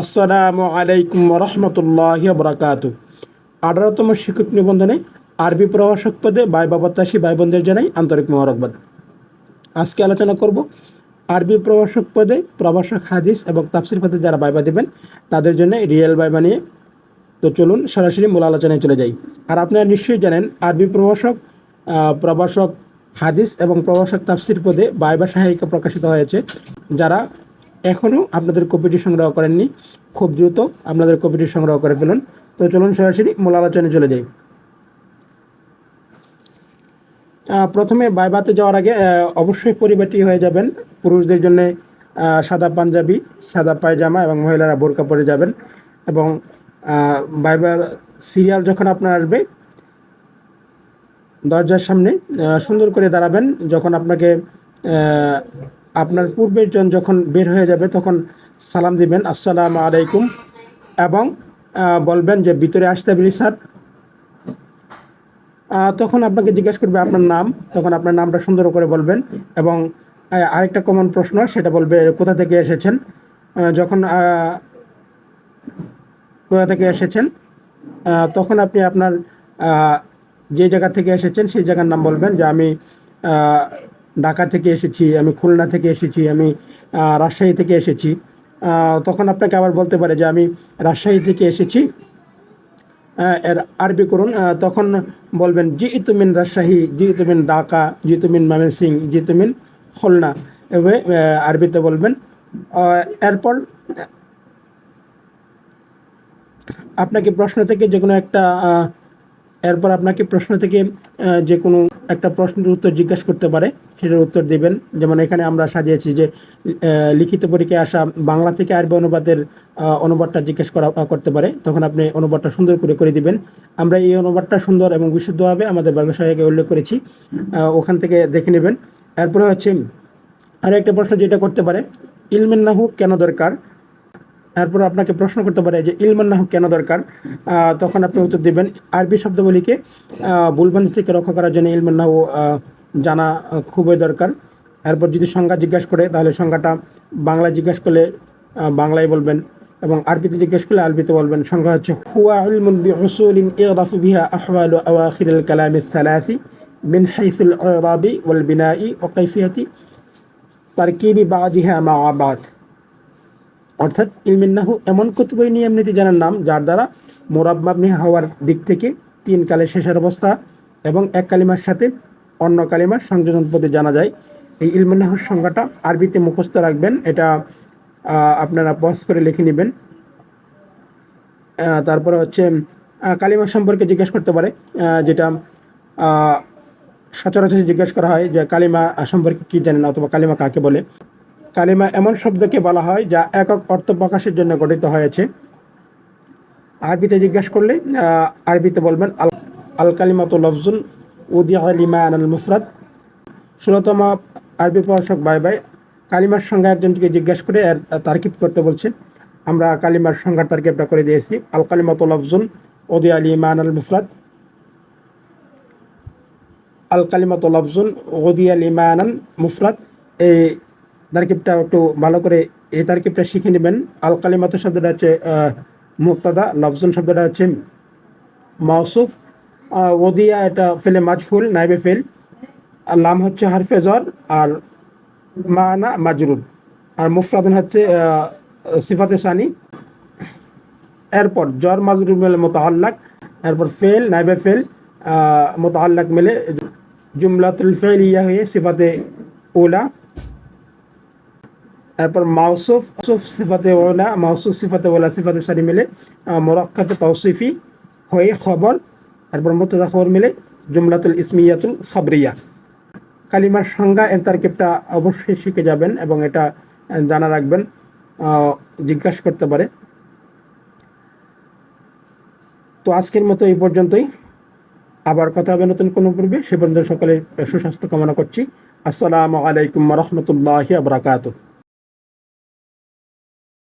আসসালামু আলাইকুম রহমতুল্লাহ বরাকাত আঠারোতম শিক্ষক নিবন্ধনে আরবি প্রভাষক পদে বাই বাবাতাসী ভাই বোনদের জানাই আন্তরিক মোবারকবাদ। আজকে আলোচনা করব আরবি প্রভাষক পদে প্রভাষক হাদিস এবং তাফসির পদে যারা বাইবা দেবেন, তাদের জন্য রিয়েল বাইবা নিয়ে তো চলুন সরাসরি মূল আলোচনায় চলে যাই। আর আপনারা নিশ্চয়ই জানেন, আরবি প্রভাষক প্রভাষক হাদিস এবং প্রভাষক তাফসির পদে বাইবা সহায়িকা প্রকাশিত হয়েছে। যারা এখনও আপনাদের কপিটি সংগ্রহ করেননি। খুব দ্রুত আপনাদের কপিটি সংগ্রহ করে ফেলুন। তো চলুন সরাসরি মূল আলোচনায় চলে যাই। প্রথমে বাইবাতে যাওয়ার আগে অবশ্যই পরিবারটি হয়ে যাবেন। পুরুষদের জন্য সাদা পাঞ্জাবি, সাদা পায়জামা এবং মহিলারা বোরকা পরে যাবেন। এবং বাইবার সিরিয়াল যখন আপনার আসবে, দরজার সামনে সুন্দর করে দাঁড়াবেন। যখন আপনাকে আপনার পূর্বের জন যখন বের হয়ে যাবে, তখন সালাম দিবেন, আসসালামু আলাইকুম। এবং বলবেন যে, ভিতরে আসতে পারি, স্যার। তখন আপনাকে জিজ্ঞেস করবে আপনার নাম। তখন আপনার নামটা সুন্দর করে বলবেন এবং আরেকটা কমন প্রশ্ন, সেটা বলবে, কোথা থেকে এসেছেন? যখন কোথা থেকে এসেছেন? তখন আপনি আপনার যে জায়গা থেকে এসেছেন, সেই জায়গার নাম বলবেন যে, আমি ঢাকা থেকে এসেছি, আমি খুলনা থেকে এসেছি, আমি রাজশাহী থেকে এসেছি। তখন আপনাকে আবার বলতে পারে যে আমি রাজশাহী থেকে এসেছি এর আরবি করুন তখন বলবেন জি ইতুমিন রাজশাহী জি ইতুমিন ঢাকা জি ইতুমিন ময়মনসিং জি ইতুমিন খুলনা। এভাবে আরবিতে বলবেন। এরপর, আপনাকে প্রশ্ন থেকে যে কোনো একটা এরপর আপনাকে প্রশ্ন থেকে যে কোনো একটা প্রশ্নের উত্তর জিজ্ঞাসা করতে পারে। সেটার উত্তর দিবেন। যেমন এখানে আমরা সাজিয়েছি যে লিখিত পরীক্ষায় আসা বাংলা থেকে আরবি অনুবাদের অনুবাদটা জিজ্ঞেস করা করতে পারে। তখন আপনি অনুবাদটা সুন্দর করে করে দিবেন। আমরা এই অনুবাদটা সুন্দর এবং বিশুদ্ধভাবে আমাদের ব্যবসায়কে উল্লেখ করেছি। ওখান থেকে দেখে নেবেন। এরপরে হচ্ছে আরও একটা প্রশ্ন যেটা করতে পারে ইলমেন নাহু কেন দরকার? তারপর আপনাকে প্রশ্ন করতে পারে যে ইলমান নাহু কেন দরকার? তখন আপনি উত্তর দেবেন আরবি শব্দগুলিকে আহ, থেকে রক্ষা করার জন্য ইলমান নাহু জানা খুবই দরকার। এরপর যদি সংজ্ঞা জিজ্ঞাসা করে, তাহলে সংজ্ঞাটা বাংলায় জিজ্ঞাসা করলে বাংলায় বলবেন এবং আরবিতে জিজ্ঞেস করলে আরবিতে বলবেন। সংজ্ঞা হচ্ছে, হুয়া ইলমুন বি উসুলিন ইগরাফু বিহা আহওয়ালু আওয়াখিরিল কালামি সালাসি মিন হাইসুল ইরাবি ওয়াল বিনাই ওয়া কাইফিয়াতি তারকিবি বাদিহা মা বাদ অর্থাৎ ইলমিন্নাহু এমন কতিপয় নিয়ম নীতি জানার নাম, যার দ্বারা মোরাব্বাবনি হওয়ার দিক থেকে তিন কালে শেষের অবস্থা এবং এক কালিমার সাথে অন্য কালিমার সংযোজন পদে জানা যায়। এই ইলমিন্নাহুর সংজ্ঞাটা আরবিতে মুখস্থ রাখবেন, এটা আপনারা পজ করে লিখে নেবেন। তারপরে হচ্ছে কালিমা সম্পর্কে জিজ্ঞেস করতে পারে যেটা সচরাচর জিজ্ঞেস করা হয় যে কালিমা সম্পর্কে কী জানেন অথবা কালিমা কাকে বলে। কালিমা এমন শব্দকে বলা হয় যা একক অর্থ প্রকাশের জন্য গঠিত হয়েছে। আরবিতে জিজ্ঞাসা করলে আরবিতে বলবেন আল আল কালিমাত লফজুন উদি আলিমা আনাল মুফরাদ। ষোলোতম আরবি প্রশাসক বাই বাই কালিমার সংজ্ঞা একজনকে জিজ্ঞাসা করে তারকিব করতে বলছে। আমরা কালিমার সংজ্ঞার তারকিবটা করে দিয়েছি। আল কালিমাত লফজুন উদি আলিমা আনাল মুফরাদ। আল লফজুন উদি আলিমা আনাল মুফরাদ। এই তারকিবটা একটু ভালো করে এই তারকিবটা শিখে নেবেন। আল কালিমাত শব্দটা হচ্ছে মুক্তাদা লফজুন শব্দটা হচ্ছে মাউসুফ ওদিয়া এটা ফেলে মাজফুল, নাইবে ফেল আর লাম হচ্ছে হারফে জর আর মানা মাজরুল। আর মুফরাদুন হচ্ছে সিফাতে সানি। এরপর জর মাজরুল মেলে মোতাহাল্লাক, এরপর ফেল, নাইবে ফেল মোতাহাল্লাক মেলে জুমলাতুল ফেল ইয়া হয়ে সিফাতে ওলা। এরপর মাউসুফ মাউসুফ সিফাতে ওলা, মাউসুফ সিফাতে ওলা, সিফাতে সারি মিলে মোরাক্কাফে তৌসিফি হয়ে খবর। এরপর মুতদা খবর মিলে জুমলাতুল ইসমিয়াতুল খবরিয়া। কালিমার সংজ্ঞা এর তারকিবটা অবশ্যই শিখে যাবেন এবং এটা জানা রাখবেন জিজ্ঞাসা করতে পারে। তো আজকের মতো এই পর্যন্তই। আবার কথা হবে নতুন কোনো পূর্বে। সে পর্যন্ত সকলের সুস্বাস্থ্য কামনা করছি। আসসালামু আলাইকুম রহমতুল্লাহ আবরাকাতুহ